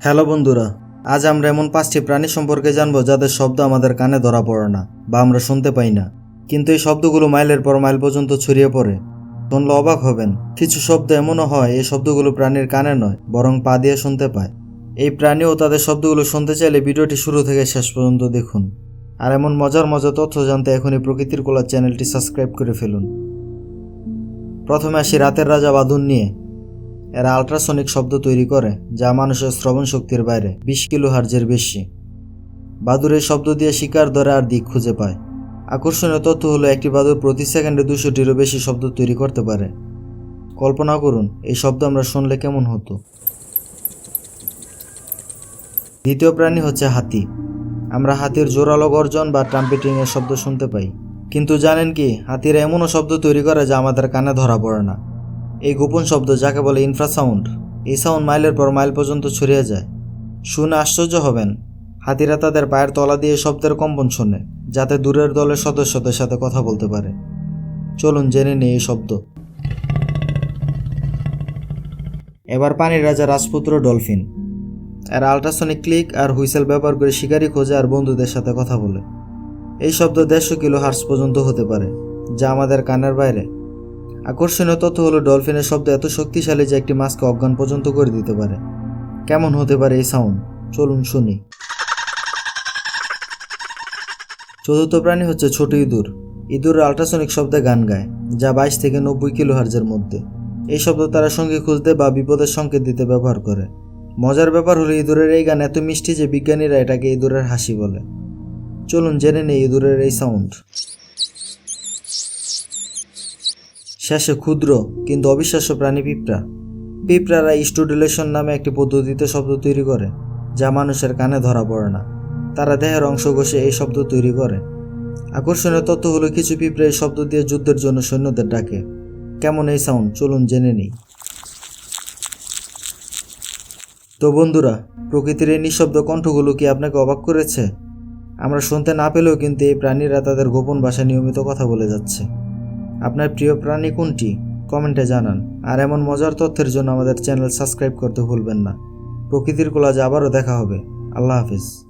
Hello বন্ধুরা, আজ আমরা এমন পাঁচটি প্রাণী সম্পর্কে জানব যাদের শব্দ আমাদের কানে ধরা পড়ে না বা আমরা শুনতে পাই না। কিন্তু এই শব্দগুলো মাইলের পর মাইল পর্যন্ত ছড়িয়ে পড়ে। শুনলে অবাক হবেন, কিছু শব্দ এমনও হয় এই শব্দগুলো প্রাণীর কানে নয়, বরং পা দিয়ে শুনতে পায়। এই প্রাণীও তাদের শব্দগুলো শুনতে চাইলে ভিডিওটি শুরু থেকে শেষ পর্যন্ত দেখুন। আর এমন মজার মজার তথ্য জানতে এখনই প্রকৃতির কোলার চ্যানেলটি সাবস্ক্রাইব করে ফেলুন। প্রথমে আসি রাতের রাজা বাদুন নিয়ে। এরা আল্ট্রাসনিক শব্দ তৈরি করে, যা মানুষের শ্রবণ শক্তির বাইরে, বিশ কিলো হার্জের বেশি। বাদুর এই শব্দ দিয়ে শিকার ধরে আর দিক খুঁজে পায়। আকর্ষণীয় তথ্য হলো, একটি বাদুর প্রতি সেকেন্ডে দুশোটিরও বেশি শব্দ তৈরি করতে পারে। কল্পনা করুন, এই শব্দ আমরা শুনলে কেমন হতো। দ্বিতীয় প্রাণী হচ্ছে হাতি। আমরা হাতির জোরালো গর্জন বা ট্রাম্পেটিং এর শব্দ শুনতে পাই। কিন্তু জানেন কি, হাতিরা এমনও শব্দ তৈরি করে যা আমাদের কানে ধরা পড়ে না। এই গোপন শব্দ যাকে বলে ইনফ্রাসাউন্ড এই সাউন্ড মাইলের পর মাইল পর্যন্ত ছড়িয়ে যায়। শুনে আশ্চর্য হবেন, হাতিরা তাদের পায়ের তলা দিয়ে শব্দের কম্পন শোনে, যাতে দূরের দলের সদস্যদের সাথে কথা বলতে পারে। চলুন জেনে নিই এই শব্দ। এবার পানির রাজা রাজপুত্র ডলফিন। এর আল্ট্রাসনিক ক্লিক আর হুইসেল ব্যবহার করে শিকারি খোঁজে আর বন্ধুদের সাথে কথা বলে। এই শব্দ দেড়শো কিলো হার্স পর্যন্ত হতে পারে, যা আমাদের কানের বাইরে। আকর্ষণীয় তথ্য হলো ডলফিনের শব্দ এত শক্তিশালী যে একটি মাছকে অজ্ঞান পর্যন্ত করে দিতে পারে। কেমন হতে পারে এই সাউন্ড চলুন শুনি। চতুর্থ প্রাণী হচ্ছে ছোট ইঁদুর। ইঁদুরের আল্ট্রাসনিক শব্দে গান গায়, যা বাইশ থেকে নব্বই কিলো হার্জের মধ্যে। এই শব্দ তারা সঙ্গী খুঁজতে বা বিপদের সংকেত দিতে ব্যবহার করে। মজার ব্যাপার হলো ইঁদুরের এই গান এত মিষ্টি যে বিজ্ঞানীরা এটাকে ইঁদুরের হাসি বলে। চলুন জেনে নেই ইঁদুরের এই সাউন্ড শেষে ক্ষুদ্র কিন্তু অবিশ্বাস্য প্রাণী পিঁপড়া। পিঁপড়ারা স্টুডুলেশন নামে একটি পদ্ধতিতে শব্দ তৈরি করে, যা মানুষের কানে ধরা পড়ে না। তারা দেহের অংশ ঘষে এই শব্দ তৈরি করে। আকর্ষণীয় তথ্য হলো কিছু পিঁপড়ে এই শব্দ দিয়ে যুদ্ধের জন্য সৈন্যদের ডাকে। কেমন এই সাউন্ড চলুন জেনে নিই। তো বন্ধুরা, প্রকৃতির এই নিঃশব্দ কণ্ঠগুলো কি আপনাকে অবাক করেছে? আমরা শুনতে না পেলেও কিন্তু এই প্রাণীরা তাদের গোপন ভাষায় নিয়মিত কথা বলে যাচ্ছে। আপনার প্রিয় প্রাণী কোনটি? কমেন্টে জানান। আর এমন মজার তথ্যের জন্য আমাদের চ্যানেল সাবস্ক্রাইব করতে ভুলবেন না। প্রকৃতির কোলাজ আবারও দেখা হবে। আল্লাহ হাফিজ।